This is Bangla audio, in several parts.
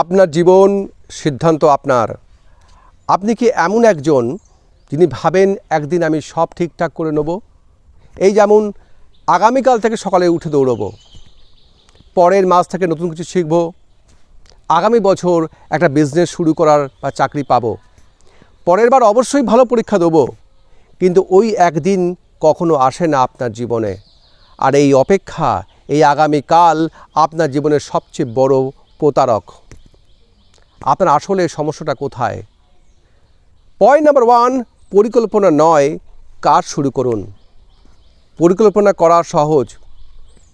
আপনার জীবন সিদ্ধান্ত আপনার। আপনি কি এমন একজন যিনি ভাবেন একদিন আমি সব ঠিকঠাক করে নেব? এই যেমন আগামীকাল থেকে সকালে উঠে দৌড়বো, পরের মাস থেকে নতুন কিছু শিখব, আগামী বছর একটা বিজনেস শুরু করার বা চাকরি পাবো, পরের বার অবশ্যই ভালো পরীক্ষা দেবো, কিন্তু ওই একদিন কখনো আসে না আপনার জীবনে। আর এই অপেক্ষা, এই আগামীকাল আপনার জীবনের সবচেয়ে বড় প্রতারক। আপনার আসলে সমস্যাটা কোথায়? পয়েন্ট নাম্বার ওয়ান পরিকল্পনা নয় কাজ শুরু করুন। পরিকল্পনা করা সহজ,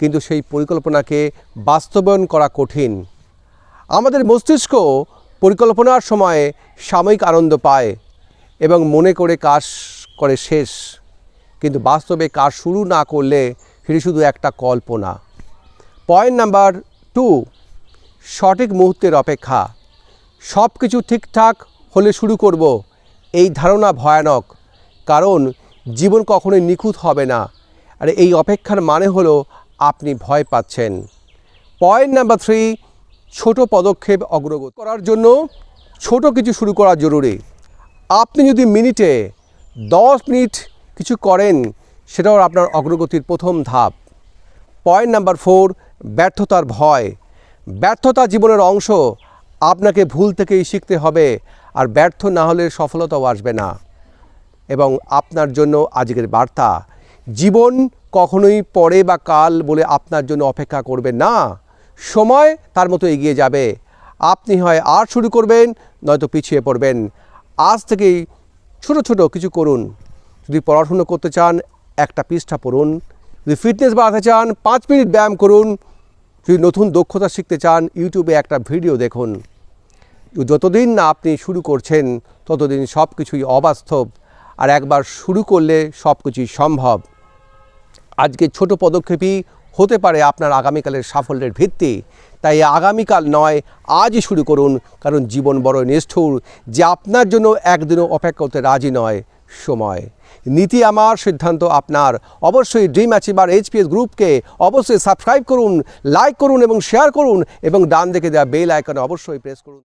কিন্তু সেই পরিকল্পনাকে বাস্তবায়ন করা কঠিন। আমাদের মস্তিষ্ক পরিকল্পনার সময় সাময়িক আনন্দ পায় এবং মনে করে কাজ করে শেষ, কিন্তু বাস্তবে কাজ শুরু না করলে সেটি শুধু একটা কল্পনা। পয়েন্ট নাম্বার টু সঠিক মুহূর্তের অপেক্ষা। সব কিছু ঠিকঠাক হলে শুরু করব। এই ধারণা ভয়ানক, কারণ জীবন কখনোই নিখুঁত হবে না। আর এই অপেক্ষার মানে হলো আপনি ভয় পাচ্ছেন। পয়েন্ট নাম্বার থ্রি, ছোট পদক্ষেপ অগ্রগতি করার জন্য ছোট কিছু শুরু করা জরুরি। আপনি যদি মিনিটে দশ মিনিট কিছু করেন, সেটাও আপনার অগ্রগতির প্রথম ধাপ। পয়েন্ট নাম্বার ফোর, ব্যর্থতার ভয়। ব্যর্থতা জীবনের অংশ আপনাকে ভুল থেকেই শিখতে হবে আর ব্যর্থ না হলে সফলতাও আসবে না। এবং আপনার জন্য আজকের বার্তা, জীবন কখনোই পরে বা কাল বলে আপনার জন্য অপেক্ষা করবে না। সময় তার মতো এগিয়ে যাবে। আপনি হয় আর শুরু করবেন, নয়তো পিছিয়ে পড়বেন। আজ থেকেই ছোট ছোট কিছু করুন। যদি পড়াশুনো করতে চান, একটা পৃষ্ঠা পড়ুন। যদি ফিটনেস বাড়াতে চান, পাঁচ মিনিট ব্যায়াম করুন। যদি নতুন দক্ষতা শিখতে চান ইউটিউবে একটা ভিডিও দেখুন। যতদিন না আপনি শুরু করছেন, ততদিন সব কিছুই অবাস্তব। আর একবার শুরু করলে সব কিছুই সম্ভব। আজকে ছোট পদক্ষেপই হতে পারে আপনার আগামীকালের সাফল্যের ভিত্তি। তাই আগামীকাল নয়, আজই শুরু করুন, কারণ জীবন বড় নিষ্ঠুর। যে আপনার জন্য একদিনও অপেক্ষা করতে রাজি নয় সময়। নীতি আমার, সিদ্ধান্ত আপনার। অবশ্যই ড্রিম অ্যাচিভার এইচপিএস গ্রুপকে অবশ্যই সাবস্ক্রাইব করুন লাইক করুন এবং শেয়ার করুন এবং ডান দেখে দেওয়া বেল আইকনে অবশ্যই প্রেস করুন।